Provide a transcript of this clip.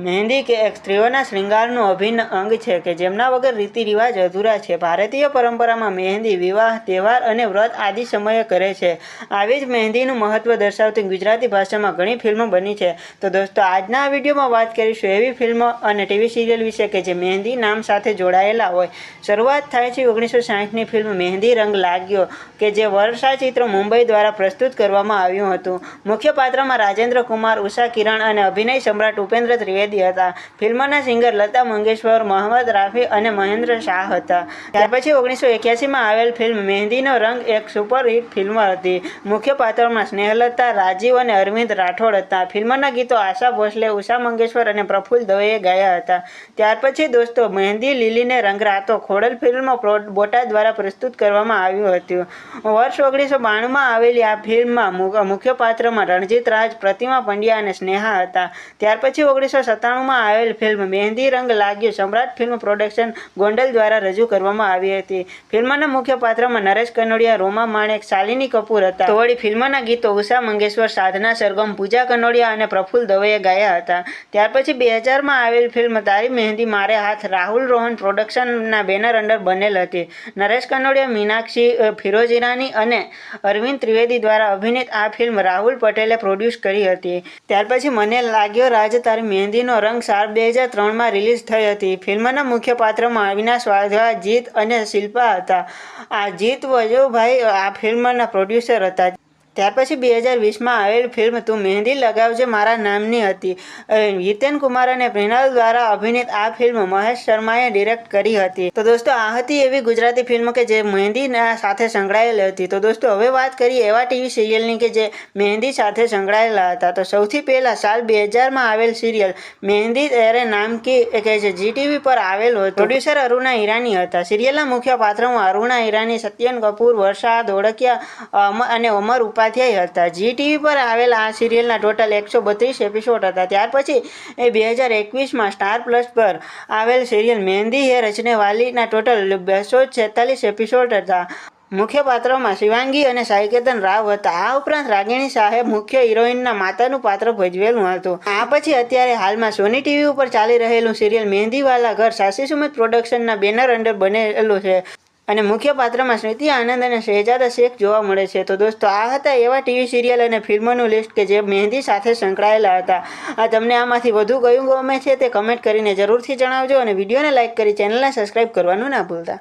મહેંદી કે એક સ્ત્રીઓના શૃંગારનું અભિન્ન અંગ છે કે જેમના વગર રીતિ રિવાજ અધૂરા છે. ભારતીય પરંપરામાં મહેંદી, વિવાહ, તહેવાર અને વ્રત આદિ સમયે કરે છે. આવી જ મહેંદીનું મહત્વ દર્શાવતી ગુજરાતી ભાષામાં ઘણી ફિલ્મો બની છે. તો દોસ્તો, આજના આ વિડીયોમાં વાત કરીશું એવી ફિલ્મો અને ટીવી સિરિયલ વિશે કે જે મહેંદી નામ સાથે જોડાયેલા હોય. શરૂઆત થાય છે ઓગણીસો સાહીઠની ફિલ્મ મહેંદી રંગ લાગ્યો કે જે વર્ષા ચિત્ર મુંબઈ દ્વારા પ્રસ્તુત કરવામાં આવ્યું હતું. મુખ્ય પાત્રમાં રાજેન્દ્ર કુમાર ઉષા કિરણ અને અભિનય સમ્રાટ ઉપેન્દ્ર ત્રિવેદી હતા. ફિલ્મના સિંગર લતા મંગેશકર, મોહમ્મદ રાફી અને મહેન્દ્ર શાહ હતા. ત્યાર પછી ઓગણીસો એક્યાસીમાં આવેલ ફિલ્મ મહેંદીનો રંગ એક સુપરહિટ ફિલ્મ હતી. મુખ્ય પાત્રમાં સ્નેહલતા, રાજીવ અને અરવિંદ રાઠોડ હતા. ફિલ્મના ગીતો આશા ભોસલે, ઉષા મંગેશ્વર અને પ્રફુલ દવેએ ગાયા હતા. ત્યાર પછી દોસ્તો, મહેંદી લીલીને રંગ રાતો ખોડલ ફિલ્મ બોટા દ્વારા પ્રસ્તુત કરવામાં આવ્યું હતું. વર્ષ ઓગણીસો બાણુંમાં આવેલી આ ફિલ્મમાં મુખ્ય પાત્રમાં રણજીત રાજ પ્રતિમા પંડ્યા અને સ્નેહા હતા. ત્યાર પછી ઓગણીસો સત્તાણુંમાં આવેલ ફિલ્મ મહેંદી રંગ લાગ્યું. સમ્રાટ ફિલ્મ પ્રોડક્શન ગોંડલ દ્વારા રજૂ કરવામાં આવી હતી. ફિલ્મના મુખ્ય પાત્રમાં નરેશ કનોડિયા, રોમા માણેક, શાલિની કપૂર હતા. તો વળી ફિલ્મના ગીતો ઉષા મંગેશ્વર સાધના સરગમ, પૂજા કનોડિયા અને પ્રફુલ દવેએ ગાયા હતા. ત્યાર પછી બે હજારમાં આવેલ ફિલ્મ તારી મહેંદી, મારે હાથ, રાહુલ રોહન પ્રોડક્શનના બેનર અંડર બનેલ હતી. નરેશ કનોડિયા, મીનાક્ષી ફિરોજ ઈરાની અને અરવિંદ ત્રિવેદી દ્વારા અભિનીત આ ફિલ્મ રાહુલ પટેલે પ્રોડ્યુસ કરી હતી. ત્યાર પછી મને લાગ્યો, રાજ તારી મહેંદીનો રંગ સાર બે હજાર ત્રણમાં રિલીઝ થઈ હતી. ફિલ્મના મુખ્ય પાત્રમાં અવિનાશ વાધવા જીત અને શિલ્પા હતા. આ જીત વજુભાઈ આ ફિલ્મના પ્રોડ્યુસર હતા. ત્યાર પછી બે હજાર વીસમાં આવેલ ફિલ્મ તું મહેંદી લગાવજે મારા નામની હતી. હિતેન કુમાર અને પ્રિનાલ દ્વારા અભિનીત આ ફિલ્મ મહેશ શર્માએ ડિરેક્ટ કરી હતી. તો દોસ્તો, આ હતી એવી ગુજરાતી ફિલ્મ કે જે મહેંદીના સાથે સંકળાયેલી હતી. તો દોસ્તો, હવે વાત કરીએ એવા ટીવી સિરિયલની કે જે મહેંદી સાથે સંકળાયેલા હતા. તો સૌથી પહેલાં સાલ બે હજારમાં આવેલ સિરિયલ મહેંદી તેરે નામ કી કે જે ટીવી પર આવેલ હતો પ્રોડ્યુસર અરુણા ઈરાની હતા. સિરિયલના મુખ્ય પાત્રમાં અરુણા ઈરાની, સત્યન કપૂર, વર્ષા ધોળકિયા અને અમર ઉપાધ્યાય હતા. જી ટીવી પર આવેલા આ સિરિયલના ટોટલ એકસો બત્રીસ એપિસોડ હતા. ત્યાર પછી એ બે હજાર એકવીસમાં સ્ટાર પ્લસ પર આવેલ સિરિયલ મહેંદી હે રચને વાલીના ટોટલ બસો છેતાલીસ એપિસોડ હતા. મુખ્ય પાત્રોમાં શિવાંગી અને સાઈકેતન રાવ હતા. આ ઉપરાંત રાગિણી સાહેબ મુખ્ય હિરોઈનના માતાનું પાત્ર ભજવેલું હતું. આ પછી અત્યારે હાલમાં સોની ટીવી ઉપર ચાલી રહેલું સિરિયલ મહેંદીવાલા ઘર સાસી સુમિત પ્રોડક્શનના બેનર અંડર બનેલું છે. અને મુખ્ય પાત્રમાં સ્મૃતિ, આનંદ અને શહેજાદા શેખ જોવા મળે છે. તો દોસ્તો, આ હતા એવા ટીવી સિરિયલ અને ફિલ્મોનું લિસ્ટ કે જે મહેંદી સાથે સંકળાયેલા હતા. આ તમને આમાંથી વધુ કયું ગમે છે તે કમેન્ટ કરીને જરૂરથી જણાવજો અને વિડીયોને લાઇક કરી ચેનલને સબસ્ક્રાઈબ કરવાનું ના ભૂલતા.